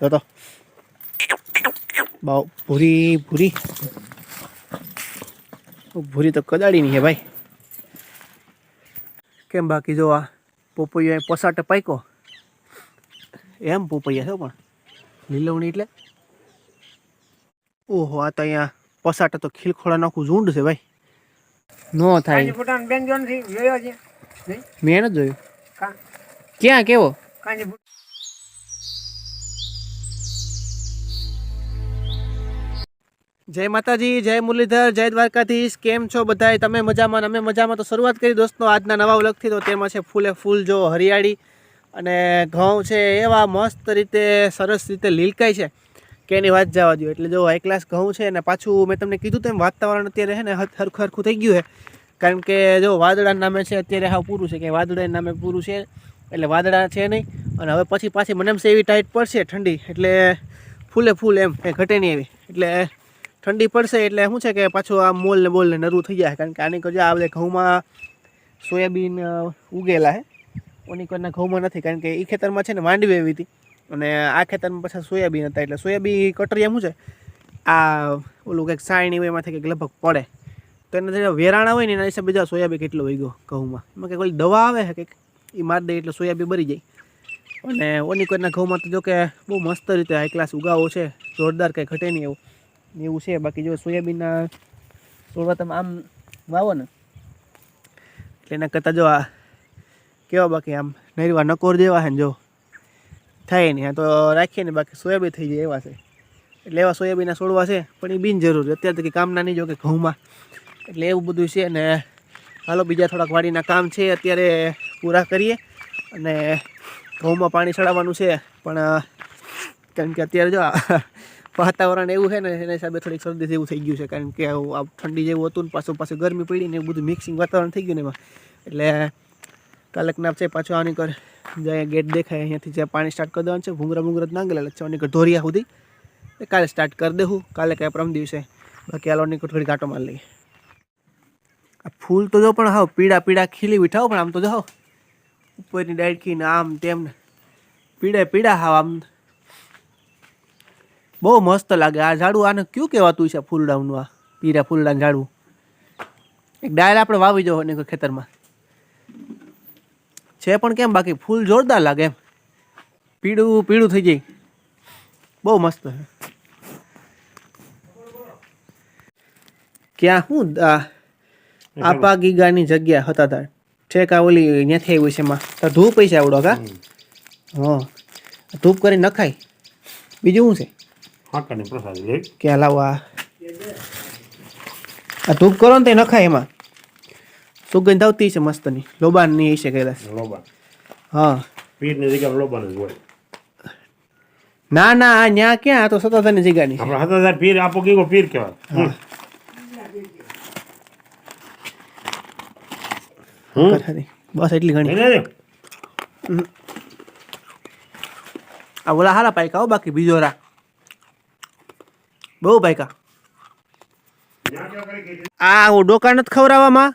જો તો બહુ ભૂરી ભૂરી ભૂરી તો કદાડીની છે ભાઈ કેમ બાકી જો આ પોપૈયો અહીં પસાટે પાક્યો એમ પોપૈયા છે પણ લીલવણી એટલે ઓહો આ તો અહીંયા પસાટે તો ખીલખોળા નાખું ઝુંડ છે ભાઈ નો થાય મેં જોયું ક્યાં કેવો કાંજી જય માતાજી, જય મુરલીધર, જય દ્વારકાધીશ, કેમ છો બધાય? તમે મજામાં અમે મજામાં. તો શરૂઆત કરી દોસ્તો, આજના નવા ઉલગથી તો તેમાં છે ફૂલે ફૂલ જો હરિયાળી અને ઘઉં છે એવા મસ્ત રીતે, સરસ રીતે લીલકાય છે. કે એની વાત જવા દો એટલે જો એક ક્લાસ ઘઉં છે અને પાછું મેં તમને કીધું તેમ વાતાવરણ અત્યારે છે ને હર- હરખું હરખું થઈ ગયું છે. કારણ કે જો વાદળા નામે છે અત્યારે હા પૂરું છે, કે વાદળા નામે પૂરું છે, એટલે વાદળા છે નહીં. અને હવે પછી પાછી મને એમ છે એવી ટાઈટ પડશે ઠંડી, એટલે ફૂલે ફૂલ એમ, કંઈ ઘટે નહીં એવી. એટલે ઠંડી પડશે એટલે શું છે કે પાછું આ મોલ ને બોલ ને નરું થઈ જાય. કારણ કે આની કરજો આ બધા ઘઉંમાં સોયાબીન ઉગેલા હે. ઓની કોઈના ઘઉંમાં નથી. કારણ કે એ ખેતરમાં છે ને માંડવી એવી હતી. અને આ ખેતરમાં પાછા સોયાબીન હતા. એટલે સોયાબીન કટરિયા શું છે? આ ઓલું કંઈક સાયણી હોય એમાંથી કંઈક લગભગ પડે. તો એના જે વેરાણા હોય ને એના હિસાબે બીજા સોયાબીન કેટલો વહી ગયો ઘઉંમાં. એમાં કંઈક ઓલી દવા આવે છે કંઈક. એ મારી દે એટલે સોયાબીન બરી જાય. અને ઓની કોઈના ઘઉંમાં તો જો કે બહુ મસ્ત રીતે હાઈ ક્લાસ ઉગાવો છે. જોરદાર કંઈ ઘટે નહીં એવું. એવું છે. બાકી જો સોયાબીનના છોડવા તમે આમ વાવો ને, એટલે એના કરતાં જો આ કેવા બાકી આમ નરવા નકોર જેવા છે ને જો. થાય નહીં. તો રાખીએ ને, બાકી સોયાબીન થઈ જાય એવા છે. એટલે એવા સોયાબીનના છોડવા છે, પણ એ બિનજરૂરી. અત્યારે કંઈ કામના નહીં, જો કે ઘઉંમાં. એટલે એવું બધું છે ને, હાલો બીજા થોડાક વાડીના કામ છે, અત્યારે પૂરા કરીએ. અને ઘઉંમાં પાણી ચડાવવાનું છે, પણ કારણ કે અત્યારે જો વાતાવરણ એવું છે ને, એના હિસાબે થોડીક શરદી જેવું થઈ ગયું છે, કારણ કે આ ઠંડી જેવું હતું ને, પાછું પાછું ગરમી પડી ને એવું બધું મિક્સિંગ વાતાવરણ થઈ ગયું ને એમાં. એટલે કાલક ના છે, પાછું આની કર જાય ગેટ દેખાય, અહીંયાથી જે પાણી સ્ટાર્ટ કરી દેવાનું છે, ભૂંગરા ભૂંગરા નાંગેલા છે આની કર ધોરિયા સુધી. કાલે સ્ટાર્ટ કરી દેવું કાલે કાંઈ પ્રમ દિવસે. બાકી આલો ની થોડી કાંટો મારી લઈએ. આ ફૂલ તો જો પણ હાવ પીળા પીળા ખીલી ઉઠાવો પણ આમ તો જો ઉપરની ડાળખી ને આમ તેમ ને પીડા પીળા હાવ આમ. બહુ મસ્ત લાગે આ ઝાડું આને કયું કહેવાતું છે ફૂલડાનું આ પીરા ફૂલડાનું ઝાડું? એક ડાયર આપણે વાવી જવો ને ખેતરમાં. છે પણ કેમ બાકી ફૂલ જોરદાર લાગે એમ. પીળું પીળું થઈ જાય. બહુ મસ્ત છે. ક્યાં શું આ આપા ગીગાની જગ્યા હતા તાર. ઠેક આ ઓલી ત્યાંથી આવ્યું છે એમાં. તાર ધૂપ છે આવડો કા હા. ધૂપ કરી નખાય. બીજું શું છે? હાકાની પ્રસાદ લે કે લાવો આ? આ ધૂપ કરો ને તે નખાય એમાં. સુગંધ આવતી છે મસ્તની. લોબાનની હશે કદાચ લોબા હા. પીરની જગ્યા લોબાન જ હોય. ના ના આ ન્યા ક્યાં? આ તો સતાધારની જગ્યાની. ની આપણે હતા પીર આપો કીધો પીર કહેવાય. બસ એટલી ઘણી. આ ઓલા હારા પાયકા હો બાકી બીજો રા બહુ પાયકા આ હું ડોકા નથી ખવડાવવામાં?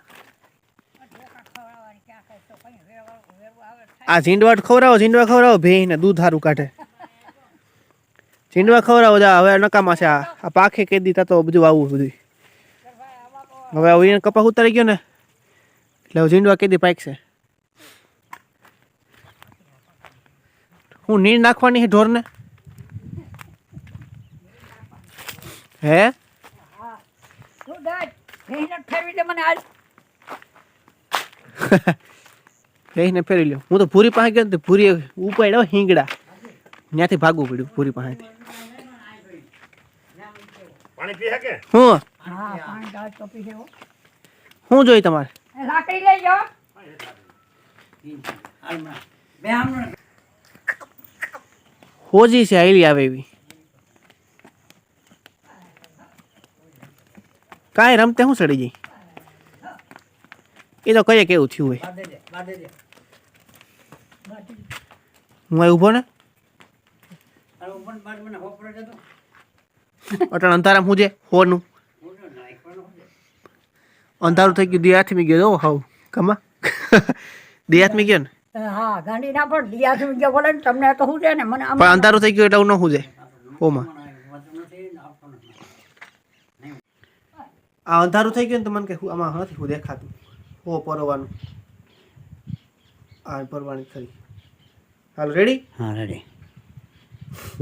આ ઝીંડવા ખવડાવો ઝીંડવા ખવડાવો ભેં ને દૂધ સારું કાઢે. ઝીંડવા ખવડાવો, જા, હવે નકામા છે આ. પાખે કહી દીધા તો બધું આવું બધું. હવે એને કપા ઉતારી ગયો ને, એટલે ઝીંડવા કેદી પાકશે હું નીર નાખવાની છે ઢોરને? હે? શું દાદ ભેંસને ફેરવી દે મને આજ રહીને ફેરી લ્યો. હું તો પૂરી પાસે ગયો ને પૂરી ઉપાડ્યો હિંગડા. ત્યાંથી ભાગવું પડ્યું પૂરી પાસેથી. પાણી હું? હા જોઈ તમારે? લાકડી લઈ જાઓ હોજી છે આઈલી આવે એવી. કાંઈ રમતે શું સડી જઈ એ તો કહીએ કેવું થયું હોય. હું અહીં ઊભો ને? અટણ અંધારા હું છે? હોનું. અંધારું થઈ ગયું દિયાથમી ગયો હો હાવ. કમા? દિયાથમી ગયો ને? હા ગાંડી ના પણ દિયાથમી ગયો બોલે તમને તો શું છે ને મને પણ અંધારું થઈ ગયું એટલે હું ન શું જાય ઓમાં આ અંધારું થઈ ગયું ને તો મને કે હું આમાં નથી હું દેખાતું. હો પરવાનું. આ પરવાની ખરી. હાલ રેડી હા રેડી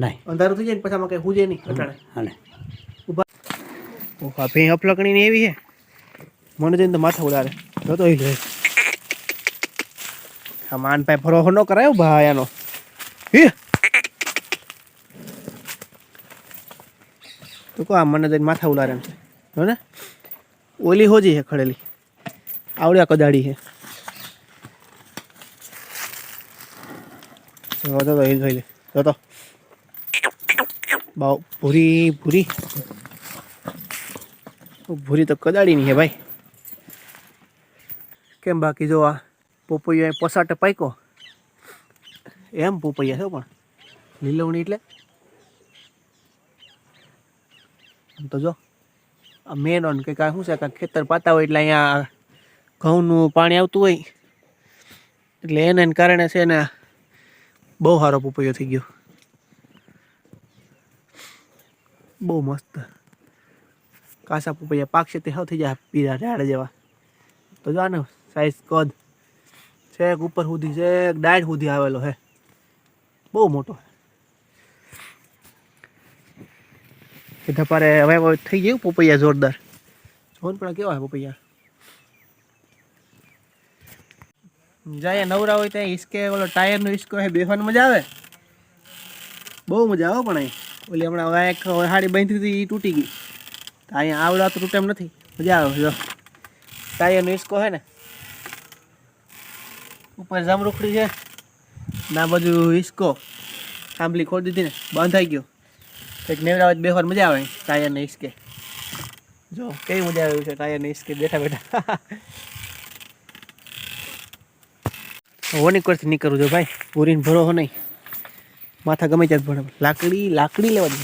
લાય. અંધારું થઈ જાય ને પછી આમાં કઈ હુજે નહીં અટાણે. હાલે ઓહા ભેં અપલકણી ને એવી છે? મને જઈને તો માથા ઉડાડે. જોતો એ જોઈ. આ માન પાસે ભરોસો ન કરાયો ભાઈ આનો. હે? તો કહો આ મને જઈને માથા ઉડાડે એમ છે. હો ને. ઓલી હોજી છે ખડેલી. આવડ્યા કદાડી છે. બાવ, ભૂરી ભૂરી. ભૂરી તો કદાડીની છે ભાઈ. કેમ બાકી જો આ પોપૈયો પસાટે પાક્યો? એમ પોપૈયા છે પણ. લીલવણી એટલે? તો જો. મેન ઓન કાંઈ શું છે કાંઈ ખેતર પાતા હોય એટલે અહીંયા ઘઉંનું પાણી આવતું હોય. એટલે એને કારણે છે ને બહુ સારો પપૈયો થઈ ગયો. બહુ મસ્ત. કાસા પપૈયા પાકશે તે હાવ થઈ જાય પીરા ઝાડ જેવા. તો જો ને સાઈઝ કદ છેક ઉપર સુધી છેક ડાયટ સુધી આવેલો હે બહુ મોટો એ ધપારે હવે હવે થઈ ગયું પપૈયા જોરદાર. જોન પણ કેવા હે પપૈયા. જાય નવરા હોય ત્યાં ઈસકે ઓલો ટાયરનો ઈસકો હે બેહવાની મજા આવે? બહુ મજા આવે પણ અહીં. ઓલી હમણાં હવે એક હાડી બાંધી હતી એ તૂટી ગઈ. અહીંયા આવડા તો એમ નથી. મજા આવે, જો. ટાયરનો ઈસકો છે ને. ઉપર જામરૂખડી છે. ના બાજુ ઈસકો આંબલી ખોલી દીધી ને, બંધાઈ ગયો. કંઈક નેવરાવત બેહવાર મજા આવે ટાયરને ઈસકે જો કેવી મજા આવે છે ટાયરને ઈસકે બેઠા બેઠા. હોની કરતી નહીં કરું જો ભાઈ પૂરીને ભરો નહીં. માથા ગમે ત્યાં ભણે લાકડી લાકડી લેવા દે.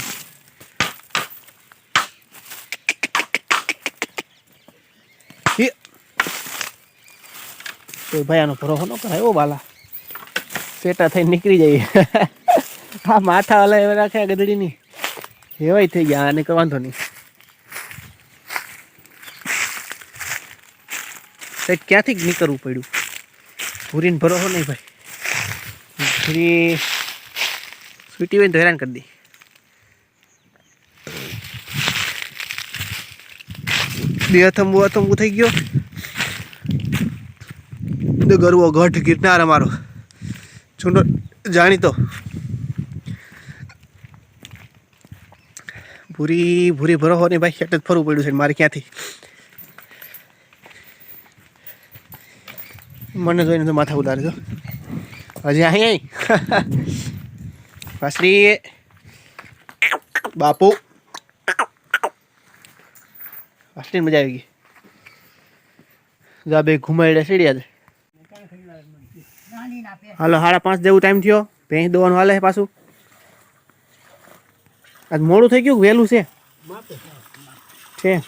તો ભાઈ આનો ભરોસો ન કરાય એવો બાલા. પેટા થઈને નીકળી જાય. હા માથા હલાય રાખે ગદડીની એવાય થઈ ગયા અને કોઈ વાંધો નહીં. સાહેબ, ક્યાંથી નીકળવું પડ્યું? ભૂરીને ભરો હો નહીં ભાઈ. ભૂરી સ્વીટી હોય તો હેરાન કરી દે. બે અથંબુ અથંબુ થઈ ગયો. ગરવો ગઢ ગિરનાર અમારો. જૂનો, જાણીતો. ભૂરી ભૂરી ભરો ને ભાઈ એટલે જ ફરવું પડ્યું છે મારે ક્યાંથી? મને જોઈને તો માથા ઉતારી દો હજી અહીંયા વાસરી. બાપુ. વાસરી મજા આવી ગઈ. જા બે ઘુમાડે ના પે હાલો, સાડા પાંચ જેવું ટાઈમ થયો. ભેંસ દોવાનું હાલે પાછું. આજ મોડું થઈ ગયું કે વહેલું છે? છે.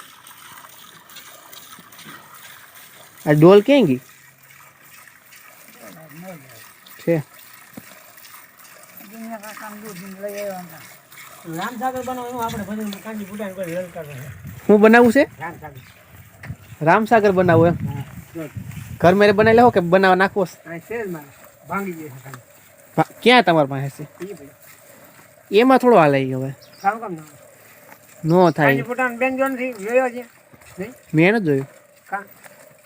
આ ડોલ ક્યાં ગઈ? છે. દુનિયા કામ દૂધ લઈ આવ્યા રામસાગર બનાવવાનું આપણે બધું કાંજી ફૂટાને કોઈ હેલ્પ કરે છે? શું બનાવવું છે રામસાગર રામસાગર બનાવવું એમ? ઘર મેરે બનાવી લેવો કે બનાવવા નાખવો છે? આ સેજ મારે ભાંગી જાય છે ખાલી. ભા- ક્યાં તમારી પાસે છે? ઈ ભાઈ. એમાં થોડો હાલે હવે. ના થાય. બેન જોનથી જોયો છે? મેં નથી જોયું. કા?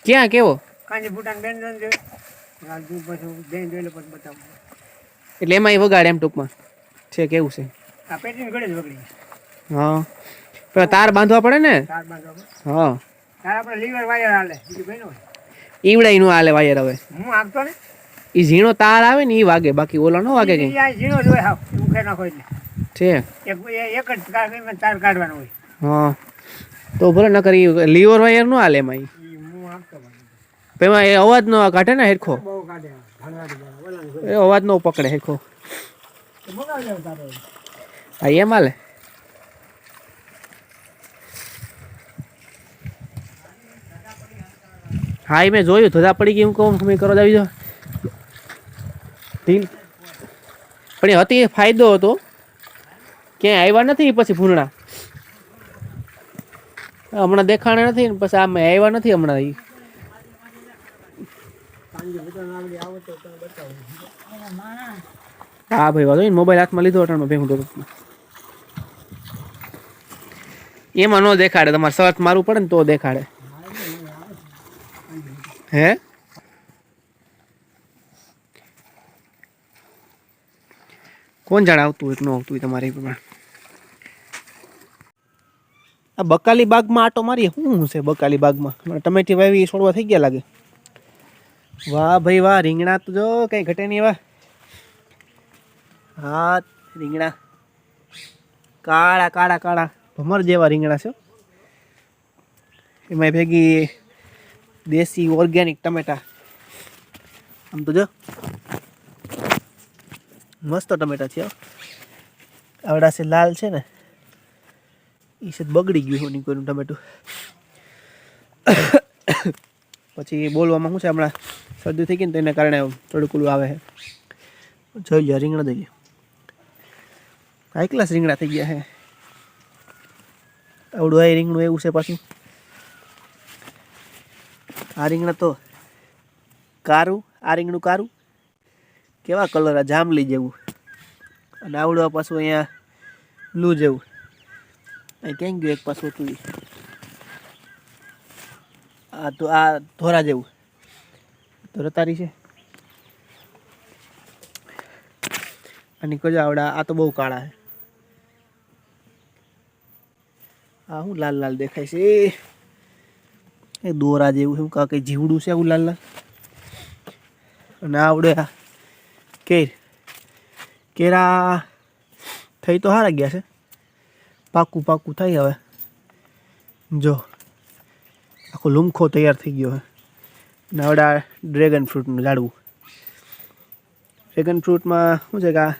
ક્યાં કેવો? કાંજી ભૂટાન બેન જોન જોયો? પછી બેન જોઈ લે પછી બતાવું. એટલે એમાં એ વગાડે એમ ટૂંકમાં. છે કેવું છે? આ પેટીને ઘડે જ વગડી હા. પેલા તાર બાંધવા પડે ને? તાર બાંધવા પડે? હા. તાર આપણે લીવર વાયર હાલે. બીજું કઈ ન ઈવડાઈ નું હાલે વાયર હવે. હું આગતો ને? એ ઝીણો તાર આવે ને એ વાગે બાકી ઓલો ન વાગે કઈ. ઝીણો જ હોય ઉખે નાખો એટલે છે? એક એક જ તાર કાઢવાનો હોય. હા. તો ભલે ન કરી લીવર વાયર નો હાલે એમાં એમાં એ અવાજ નો કાઢે ને હેરખો? એ અવાજ નો પકડે હેરખો. હા એમ હાલે? હા એ મેં જોયું ધોધા પડી ગઈ હું કહું તમે કરો આવી જાઓ. ઢીલ પણ એ હતી એ ફાયદો હતો. ક્યાંય આવ્યા નથી, પછી ભૂંડા હમણાં દેખાણા નથી, ને પછી આમ આવ્યા નથી હમણાં એ હા ભાઈ, વાંધો મોબાઈલ હાથમાં લીધો, અટાણમાં ભેગું તો એમાં ન દેખાડે, તમારે સર્ચ મારવું પડે ને તો દેખાડે. હે? કોણ જાણે આવતું હોય કે ન આવતું હોય તમારે એ પ્રમાણે? આ બકાલી બાગમાં આટો મારીએ. શું છે બકાલી બાગમાં? હમણાં ટમેટી વાવી છોડવા થઈ ગયા લાગે. વાહ ભાઈ વાહ, રીંગણા તો જો, કઈ ઘટે નહીં વાહ હા, રીંગણા. કાળા કાળા કાળા. ભમર જેવા રીંગણા છે હો. એમાં ભેગી દેશી ઓર્ગેનિક ટમેટા. આમ તો જો. મસ્ત ટમેટા છે આવડા છે, લાલ છે ને. એ છે, બગડી ગયું હું કોઈનું ટમેટું. પછી બોલવામાં શું છે, હમણાં શરદી થઈ ગઈ ને તો એના કારણે થોડુંક ઓલું આવે છે. જોઈ ગયા રીંગણા દઈએ હાઈ ક્લાસ રીંગણા થઈ ગયા હે આવડું આ રીંગણું એવું છે પાછું. આ રીંગણા તો કારું, આ રીંગણું કારું કેવા કલર આ? જાંબલી જેવું. અને આવડવા પાછું અહીંયા બ્લુ જેવું. અહીં કેમ ગયું એક પાછું હતું આ તો આ ધોરા જેવું. તો રતારી છે? અને કજો આવડા, આ તો બહુ કાળા છે. આ શું લાલ લાલ દેખાય છે. એ દોરા જેવું શું કઈ જીવડું છે આવું લાલ લાલ? અને આવડે આ કેર. કેરા થઈ તો સારા ગયા છે. પાકું પાકું થાય હવે. જો, આખો લુમખો તૈયાર થઈ ગયો હવે નવડા ડ્રેગન ફ્રૂટનું ઝાડવું. ડ્રેગન ફ્રૂટમાં શું છે કે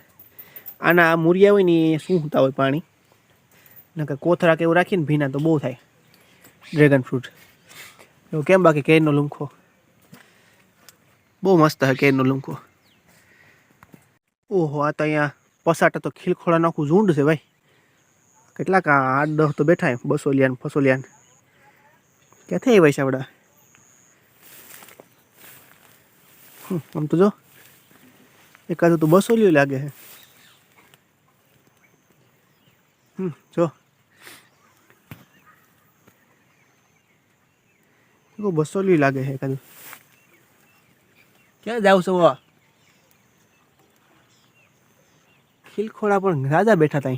આના મૂરિયા હોય ને એ સૂંઘતા હોય પાણી? નકર કોથરા કે એવું રાખીને ભીના તો બહુ થાય. Dragon fruit. એવું કેમ બાકી કેરનો લુમખો? બહુ મસ્ત છે કેરનો લુમખો. ઓહો, આ તો અહીંયા પસાટા તો ખીલખોળા નાખું ઝુંડ છે ભાઈ. કેટલાક આઠ, દસ તો બેઠા બસોલિયાન, ફસોલિયાન. ક્યાંથી આવ્યા છે આપણા આમ તો જો, એકાદ તો બસોલિયું લાગે છે. હમ, જો. બસોલિયું લાગે છે એકાદું. ક્યાં જાવ છો? ખીલખોડા પણ રાજા બેઠા હતા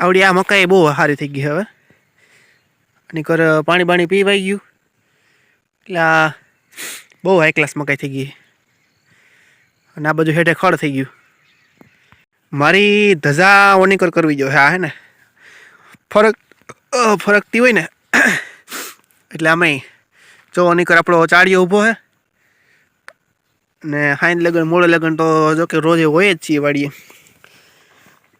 આવડી આ મકાઈ બહુ સારી થઈ ગઈ હવે. અને પાણી બાણી પીવાઈ ગયું. એટલે આ બહુ હાઈ ક્લાસ મકાઈ થઈ ગઈ. અને આ બાજુ હેઠે ખડ થઈ ગયું. મારી ધજા ઓનીકર કરવી જોઈએ, હા, હે ને. ફરક ફરકતી હોય ને, એટલે આમાં જો ઓનીકર આપણો ચાળિયો ઊભો હે. ને હાઈન લગન, મોડે લગન તો જો કે રોજે હોય જ છીએ વાડીએ.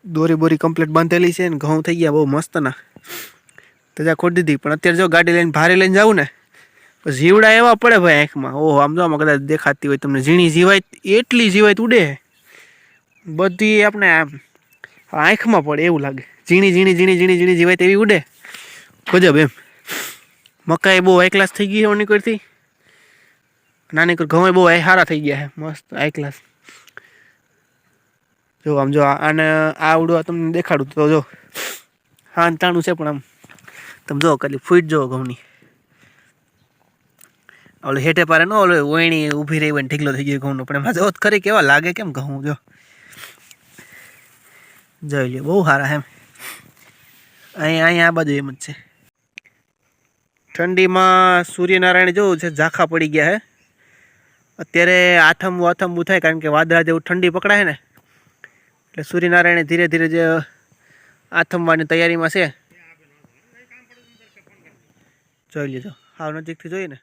દોરી બોરી કમ્પ્લીટ બાંધેલી છે ને ઘઉં થઈ ગયા, બહુ મસ્ત ના તજા ખોટી દીધી. પણ અત્યારે જો ગાડી લઈને ભારે લઈને જાઉં ને જીવડા એવા પડે ભાઈ આંખમાં. ઓહો, આમ જો કદાચ દેખાતી હોય તમને. ઝીણી જીવાય એટલી જીવાય ઉડે. બધી આપણે આંખમાં પડે એવું લાગે. ઝીણી ઝીણી ઝીણી ઝીણી ઝીણી જીવાય તેવી ઉડે. ગજબ એમ. મકાઈ બહુ હાઈ ક્લાસ થઈ ગઈ છે કરતી. નાની ઘઉં બહુ સારા થઈ ગયા છે. મસ્ત હાઈ ક્લાસ જો, આમ જો આને આ ઉડવા તમને દેખાડું તો જો હા તાણું છે પણ આમ. તમે જો, ખાલી ફૂટ જો ઘઉંની. ઓલો હેઠે પારે ન ઓલો ઓયણી ઊભી રહી હોય ઢીકલો થઈ ગયો ઘઉંનો. પણ એમાં જો તો ખરી કેવા લાગે કેમ ઘઉં, જો. જોઈ લે બહુ સારા એમ. અહીંયા અહીંયા આ બાજુ એમ જ છે. ઠંડીમાં સૂર્યનારાયણ જોવું છે, ઝાંખા પડી ગયા હે. અત્યારે આથમ આથમવું થાય, કારણ કે વાદળા જેવું ઠંડી પકડાય ને. એટલે સૂર્યનારાયણ ધીરે ધીરે જે આથમવાની તૈયારીમાં છે જોઈ લીધો હાવ નજીકથી જોઈએ ને.